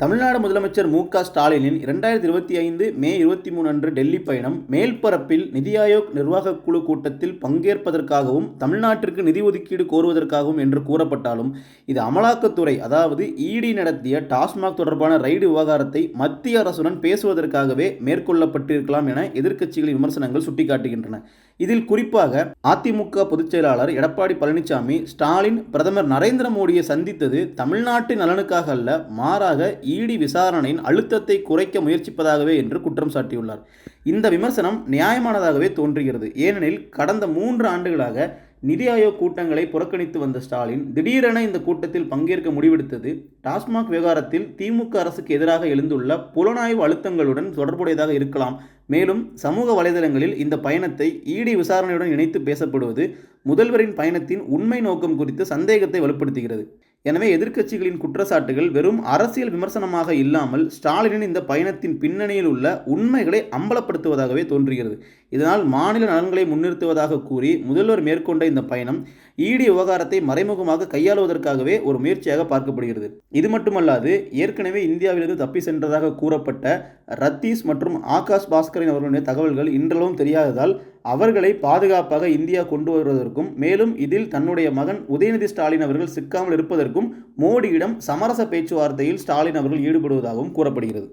தமிழ்நாடு முதலமைச்சர் மு க ஸ்டாலினின் இரண்டாயிரத்தி இருபத்தி ஐந்து மே இருபத்தி மூணு அன்று டெல்லி பயணம் மேல்பரப்பில் நிதி ஆயோக் நிர்வாகக் குழு கூட்டத்தில் பங்கேற்பதற்காகவும் தமிழ்நாட்டிற்கு நிதி ஒதுக்கீடு கோருவதற்காகவும் என்று கூறப்பட்டாலும் இது அமலாக்கத்துறை அதாவது இடி நடத்திய டாஸ்மாக் தொடர்பான ரைடு விவகாரத்தை மத்திய அரசுடன் பேசுவதற்காகவே மேற்கொள்ளப்பட்டிருக்கலாம் என எதிர்க்கட்சிகளின் விமர்சனங்கள் சுட்டிக்காட்டுகின்றன. இதில் குறிப்பாக அதிமுக பொதுச் செயலாளர் எடப்பாடி பழனிசாமி ஸ்டாலின் பிரதமர் நரேந்திர மோடியை சந்தித்தது தமிழ்நாட்டின் நலனுக்காக அல்ல மாறாக இடி விசாரணையின் அழுத்தத்தை குறைக்க முயற்சிப்பதாகவே என்று குற்றம் சாட்டியுள்ளார். இந்த விமர்சனம் நியாயமானதாகவே தோன்றுகிறது. ஏனெனில் கடந்த மூன்று ஆண்டுகளாக நிதி ஆயோக் கூட்டங்களை புறக்கணித்து வந்த ஸ்டாலின் திடீரென இந்த கூட்டத்தில் பங்கேற்க முடிவெடுத்தது. டாஸ்மாக் விவகாரத்தில் திமுக அரசுக்கு எதிராக எழுந்துள்ள புலனாய்வு அழுத்தங்களுடன் தொடர்புடையதாக இருக்கலாம். மேலும் சமூக வலைதளங்களில் இந்த பயணத்தை இடி விசாரணையுடன் இணைத்து பேசப்படுவது முதல்வரின் பயணத்தின் உண்மை நோக்கம் குறித்து சந்தேகத்தை வலுப்படுத்துகிறது. எனவே எதிர்க்கட்சிகளின் குற்றச்சாட்டுகள் வெறும் அரசியல் விமர்சனமாக இல்லாமல் ஸ்டாலினின் இந்த பயணத்தின் பின்னணியில் உள்ள உண்மைகளை அம்பலப்படுத்துவதாகவே தோன்றுகிறது. இதனால் மாநில நலன்களை முன்னிறுத்துவதாக கூறி முதல்வர் மேற்கொண்ட இந்த பயணம் இடி விவகாரத்தை மறைமுகமாக கையாளுவதற்காகவே ஒரு முயற்சியாக பார்க்கப்படுகிறது. இது மட்டுமல்லாது ஏற்கனவே இந்தியாவிலிருந்து தப்பி சென்றதாக கூறப்பட்ட ரத்தீஸ் மற்றும் ஆகாஷ் பாஸ்கரின் அவர்களுடைய தகவல்கள் இன்றளவும் தெரியாததால் அவர்களை பாதுகாப்பாக இந்தியா கொண்டு வருவதற்கும் மேலும் இதில் தன்னுடைய மகன் உதயநிதி ஸ்டாலின் அவர்கள் சிக்காமல் இருப்பதற்கும் மோடியிடம் சமரச பேச்சுவார்த்தையில் ஸ்டாலின் அவர்கள் ஈடுபடுவதாகவும் கூறப்படுகிறது.